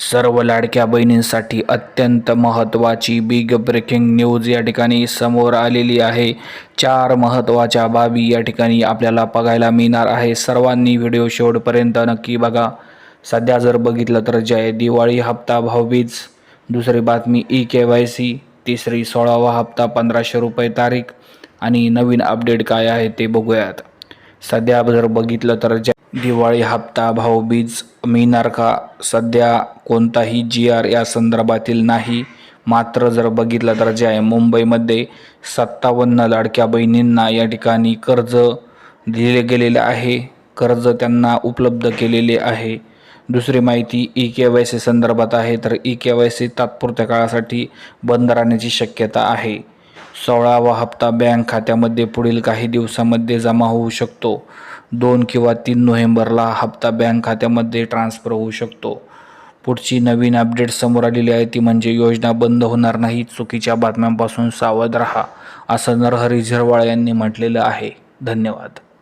सर्व लाडक्या बहिणींसाठी अत्यंत महत्त्वाची बिग ब्रेकिंग न्यूज या ठिकाणी समोर आलेली आहे. चार महत्त्वाच्या बाबी या ठिकाणी आपल्याला बघायला मिळणार आहे. सर्वांनी व्हिडिओ शेवटपर्यंत नक्की बघा. सध्या जर बघितलं तर जय दिवाळी हप्ता भाऊबीज दुसरी बातमी ई के वाय सी तिसरी सोळावा हप्ता पंधराशे रुपये तारीख. आणि नवीन अपडेट काय आहे ते बघूयात. सध्या जर बघितलं तर जय दिवाळी हप्ता भाऊबीज मिळणार का सध्या कोणताही जी आर या संदर्भातील नाही. मात्र जर बघितलं तर जे आहे मुंबईमध्ये सत्तावन्न लाडक्या बहिणींना या ठिकाणी कर्ज दिले गेलेले आहे. कर्ज त्यांना उपलब्ध केलेले आहे. दुसरी माहिती ई के वाय सी संदर्भात आहे. तर ई के वाय सी तात्पुरत्या काळासाठी बंद राहण्याची शक्यता आहे. सोळावा हप्ता बँक खात्यामध्ये पुढील काही दिवसामध्ये जमा होऊ शकतो. दोन किंवा तीन नोव्हेंबरला हप्ता बँक खात्यामध्ये ट्रान्स्फर होऊ शकतो. पुढची नवीन अपडेट समोर आलेली आहे ती म्हणजे योजना बंद होणार नाही चुकीच्या बातम्यांपासून सावध राहा असं नरहरी झिरवाळ यांनी म्हटलेलं आहे. धन्यवाद.